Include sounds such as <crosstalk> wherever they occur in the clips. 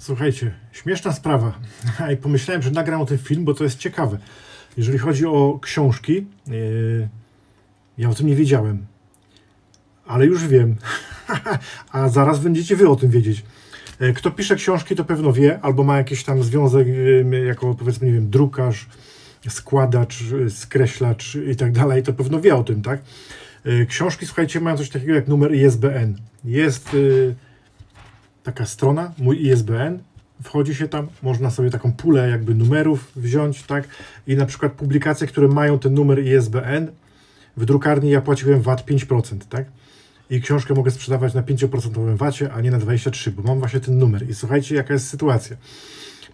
Słuchajcie, śmieszna sprawa. <laughs> I pomyślałem, że nagram o tym film, bo to jest ciekawe. Jeżeli chodzi o książki, yy, ja o tym nie wiedziałem. Ale już wiem. <laughs> A zaraz będziecie wy o tym wiedzieć. Yy, Kto pisze książki, to pewno wie, albo ma jakiś tam związek yy, jako powiedzmy, nie wiem, drukarz, składacz, yy, skreślacz i tak dalej, to pewno wie o tym, tak? Yy, Książki, słuchajcie, mają coś takiego jak numer ISBN. Jest yy, taka strona, mój ISBN, wchodzi się tam, można sobie taką pulę jakby numerów wziąć, tak? I na przykład publikacje, które mają ten numer ISBN, w drukarni ja płaciłem VAT 5%, tak? I książkę mogę sprzedawać na 5% VAT-ie, a nie na 23%, bo mam właśnie ten numer. I słuchajcie, jaka jest sytuacja.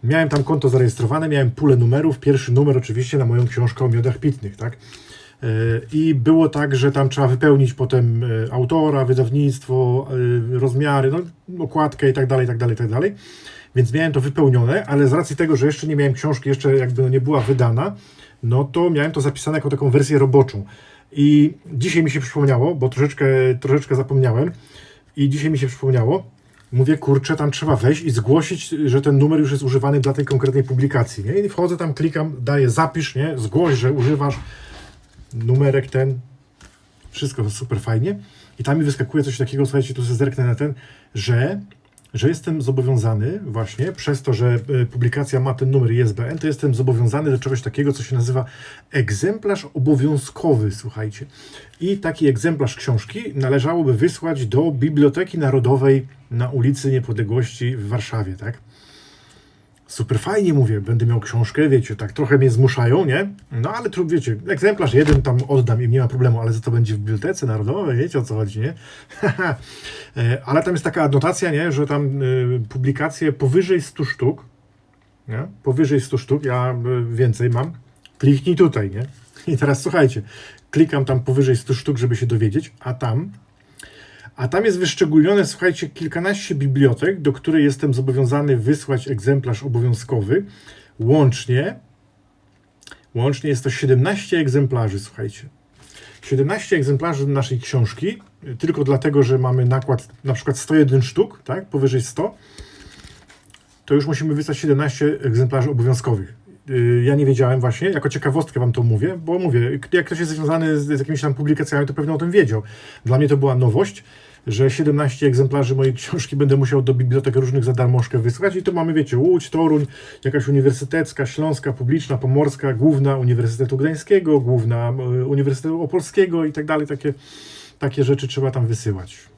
Miałem tam konto zarejestrowane, miałem pulę numerów, pierwszy numer oczywiście na moją książkę o miodach pitnych, tak? I było tak, że tam trzeba wypełnić potem yy, autora, wydawnictwo, yy, rozmiary, no, okładkę i tak dalej, tak dalej, tak dalej. Więc miałem to wypełnione, ale z racji tego, że jeszcze nie miałem książki, jeszcze jakby no nie była wydana, no to miałem to zapisane jako taką wersję roboczą. I dzisiaj mi się przypomniało, bo troszeczkę, troszeczkę zapomniałem, i dzisiaj mi się przypomniało, mówię, kurczę, tam trzeba wejść i zgłosić, że ten numer już jest używany dla tej konkretnej publikacji. Nie? I wchodzę tam, klikam, daję zapisz, nie? zgłoś, że używasz numerek ten, wszystko super fajnie. I tam mi wyskakuje coś takiego, słuchajcie, tu sobie zerknę na ten, że, że jestem zobowiązany właśnie przez to, że e, publikacja ma ten numer ISBN, to jestem zobowiązany do czegoś takiego, co się nazywa egzemplarz obowiązkowy, słuchajcie. I taki egzemplarz książki należałoby wysłać do Biblioteki Narodowej na ulicy Niepodległości w Warszawie, tak? Super fajnie mówię, będę miał książkę, wiecie, tak trochę mnie zmuszają, nie? No ale tu wiecie, egzemplarz jeden tam oddam im, nie ma problemu, ale za to będzie w Bibliotece Narodowej, wiecie o co chodzi, nie? <laughs> E, ale tam jest taka adnotacja, nie? Że tam y, publikacje powyżej 100 sztuk, nie? Powyżej 100 sztuk, ja y, więcej mam, kliknij tutaj, nie? I teraz słuchajcie, klikam tam powyżej 100 sztuk, żeby się dowiedzieć, a tam a tam jest wyszczególnione, słuchajcie, kilkanaście bibliotek, do której jestem zobowiązany wysłać egzemplarz obowiązkowy. Łącznie, łącznie jest to 17 egzemplarzy, słuchajcie. 17 egzemplarzy naszej książki, tylko dlatego, że mamy nakład na przykład 101 sztuk, tak, powyżej 100, to już musimy wysłać 17 egzemplarzy obowiązkowych. Yy, Ja nie wiedziałem właśnie, jako ciekawostkę wam to mówię, bo mówię, jak ktoś jest związany z, z jakimiś tam publikacjami, to pewnie o tym wiedział. Dla mnie to była nowość, że 17 egzemplarzy mojej książki będę musiał do bibliotek różnych za darmożkę wysłać i to mamy, wiecie, Łódź, Toruń, jakaś uniwersytecka, śląska, publiczna, pomorska, główna Uniwersytetu Gdańskiego, główna e, Uniwersytetu Opolskiego i tak dalej, takie, takie rzeczy trzeba tam wysyłać.